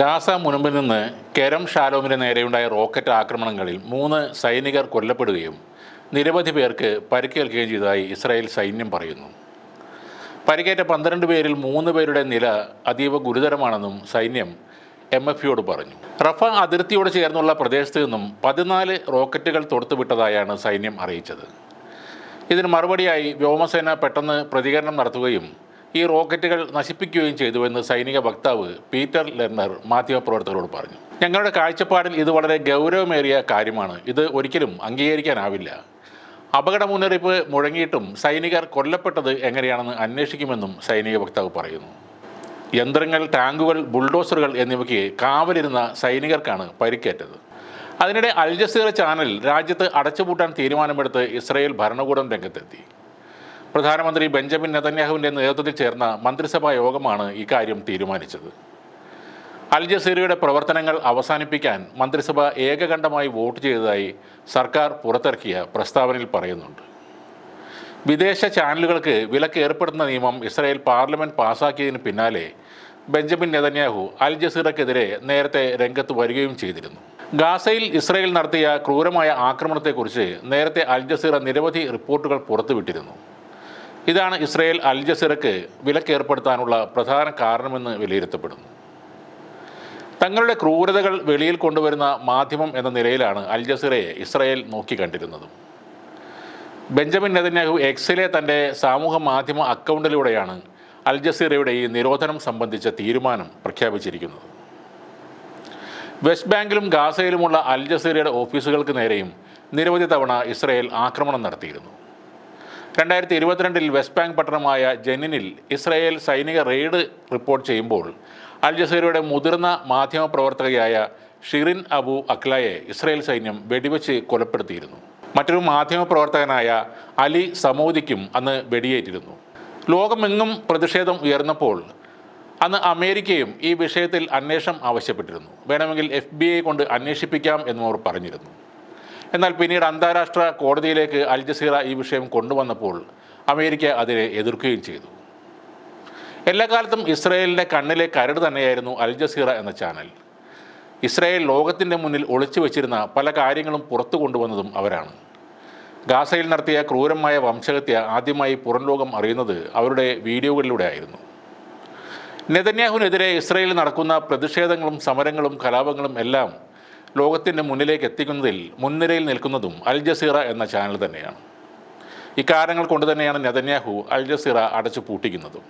Gaza മുനമ്പിൽ നിന്ന് കെരം ഷാലോമിന് നേരെയുണ്ടായ rocket ആക്രമണങ്ങളിൽ മൂന്ന് സൈനികർ കൊല്ലപ്പെടുകയും നിരവധി പേർക്ക് പരിക്കേൽക്കുകയും ചെയ്തതായി ഇസ്രായേൽ സൈന്യം പറയുന്നു. പരിക്കേറ്റ പന്ത്രണ്ട് പേരിൽ മൂന്ന് പേരുടെ നില അതീവ ഗുരുതരമാണെന്നും സൈന്യം എം എഫ് യോട് പറഞ്ഞു. റഫ അതിർത്തിയോട് ചേർന്നുള്ള പ്രദേശത്ത് നിന്നും പതിനാല് റോക്കറ്റുകൾ തൊടുത്തുവിട്ടതായാണ് സൈന്യം അറിയിച്ചത്. ഇതിന് മറുപടിയായി വ്യോമസേന പെട്ടെന്ന് പ്രതികരണം നടത്തുകയും ഈ റോക്കറ്റുകൾ നശിപ്പിക്കുകയും ചെയ്തുവെന്ന് സൈനിക വക്താവ് പീറ്റർ ലെർണർ മാധ്യമപ്രവർത്തകരോട് പറഞ്ഞു. ഞങ്ങളുടെ കാഴ്ചപ്പാടിൽ ഇത് വളരെ ഗൗരവമേറിയ കാര്യമാണ്. ഇത് ഒരിക്കലും അംഗീകരിക്കാനാവില്ല. അപകട മുന്നറിയിപ്പ് മുഴങ്ങിയിട്ടും സൈനികർ കൊല്ലപ്പെട്ടത് എങ്ങനെയാണെന്ന് അന്വേഷിക്കുമെന്നും സൈനിക വക്താവ് പറയുന്നു. യന്ത്രങ്ങൾ ടാങ്കുകൾ ബുൾഡോസറുകൾ എന്നിവയ്ക്ക് കാവലിരുന്ന സൈനികർക്കാണ് പരിക്കേറ്റത്. അതിനിടെ അൽ ജസീറ ചാനൽ രാജ്യത്ത് അടച്ചുപൂട്ടാൻ തീരുമാനമെടുത്ത് ഇസ്രയേൽ ഭരണകൂടം രംഗത്തെത്തി. പ്രധാനമന്ത്രി ബെഞ്ചമിൻ നെതന്യാഹുവിന്റെ നേതൃത്വത്തിൽ ചേർന്ന മന്ത്രിസഭാ യോഗമാണ് ഇക്കാര്യം തീരുമാനിച്ചത്. അൽ ജസീറയുടെ പ്രവർത്തനങ്ങൾ അവസാനിപ്പിക്കാൻ മന്ത്രിസഭ ഏകകണ്ഠമായി വോട്ട് ചെയ്തതായി സർക്കാർ പുറത്തിറക്കിയ പ്രസ്താവനയിൽ പറയുന്നുണ്ട്. വിദേശ ചാനലുകൾക്ക് വിലക്ക് ഏർപ്പെടുത്തുന്ന നിയമം ഇസ്രായേൽ പാർലമെന്റ് പാസാക്കിയതിന് പിന്നാലെ ബെഞ്ചമിൻ നെതന്യാഹു അൽ ജസീറക്കെതിരെ നേരത്തെ രംഗത്ത് വരികയും ചെയ്തിരുന്നു. ഗാസയിൽ ഇസ്രായേൽ നടത്തിയ ക്രൂരമായ ആക്രമണത്തെക്കുറിച്ച് നേരത്തെ അൽ ജസീറ നിരവധി റിപ്പോർട്ടുകൾ പുറത്തുവിട്ടിരുന്നു. ഇതാണ് ഇസ്രയേൽ അൽ ജസീറയ്ക്ക് വിലക്ക് ഏർപ്പെടുത്താനുള്ള പ്രധാന കാരണമെന്ന് വിലയിരുത്തപ്പെടുന്നു. തങ്ങളുടെ ക്രൂരതകൾ വെളിയിൽ കൊണ്ടുവരുന്ന മാധ്യമം എന്ന നിലയിലാണ് അൽ ജസീറയെ ഇസ്രായേൽ കണ്ടിരുന്നത്. ബെഞ്ചമിൻ നെതന്യാഹു എക്സിലെ തന്റെ സാമൂഹ്യ മാധ്യമ അക്കൗണ്ടിലൂടെയാണ് അൽ ജസീറയുടെ ഈ നിരോധനം സംബന്ധിച്ച തീരുമാനം പ്രഖ്യാപിച്ചിരിക്കുന്നത്. വെസ്റ്റ് ബാങ്കിലും ഗാസയിലുമുള്ള അൽ ജസീറയുടെ ഓഫീസുകൾക്ക് നേരെയും നിരവധി തവണ ഇസ്രയേൽ ആക്രമണം നടത്തിയിരുന്നു. രണ്ടായിരത്തി ഇരുപത്തിരണ്ടിൽ വെസ്റ്റ് ബാങ്ക് പട്ടണമായ ജെനിനിൽ ഇസ്രായേൽ സൈനിക റെയ്ഡ് റിപ്പോർട്ട് ചെയ്യുമ്പോൾ അൽ ജസീറയുടെ മുതിർന്ന മാധ്യമപ്രവർത്തകയായ ഷിറിൻ അബു അക്ലയെ ഇസ്രായേൽ സൈന്യം വെടിവെച്ച് കൊലപ്പെടുത്തിയിരുന്നു. മറ്റൊരു മാധ്യമപ്രവർത്തകനായ അലി സമോദിക്കും അന്ന് വെടിയേറ്റിരുന്നു. ലോകമെങ്ങും പ്രതിഷേധം ഉയർന്നപ്പോൾ അന്ന് അമേരിക്കയും ഈ വിഷയത്തിൽ അന്വേഷണം ആവശ്യപ്പെട്ടിരുന്നു. വേണമെങ്കിൽ എഫ് കൊണ്ട് അന്വേഷിപ്പിക്കാം എന്നും അവർ പറഞ്ഞിരുന്നു. എന്നാൽ പിന്നീട് അന്താരാഷ്ട്ര കോടതിയിലേക്ക് അൽ ജസീറ ഈ വിഷയം കൊണ്ടുവന്നപ്പോൾ അമേരിക്ക അതിനെ എതിർക്കുകയും ചെയ്തു. എല്ലാ കാലത്തും ഇസ്രയേലിന്റെ കണ്ണിലെ കരട് തന്നെയായിരുന്നു അൽ ജസീറ എന്ന ചാനൽ. ഇസ്രായേൽ ലോകത്തിന്റെ മുന്നിൽ ഒളിച്ചു വച്ചിരുന്ന പല കാര്യങ്ങളും പുറത്തു കൊണ്ടുവന്നതും അവരാണ്. ഗാസയിൽ നടത്തിയ ക്രൂരമായ വംശഹത്യ ആദ്യമായി പുറം ലോകം അറിയുന്നത് അവരുടെ വീഡിയോകളിലൂടെ ആയിരുന്നു. നെതന്യാഹുവിനെതിരെ ഇസ്രയേലിൽ നടക്കുന്ന പ്രതിഷേധങ്ങളും സമരങ്ങളും കലാപങ്ങളും എല്ലാം ലോകത്തിന്റെ മുന്നിലേക്ക് എത്തിക്കുന്നതിൽ മുൻനിരയിൽ നിൽക്കുന്നതും അൽ ജസീറ എന്ന ചാനൽ തന്നെയാണ്. ഇക്കാരണങ്ങൾ കൊണ്ട് തന്നെയാണ് നെതന്യാഹു അൽ ജസീറ അടച്ചു പൂട്ടിക്കുന്നതും.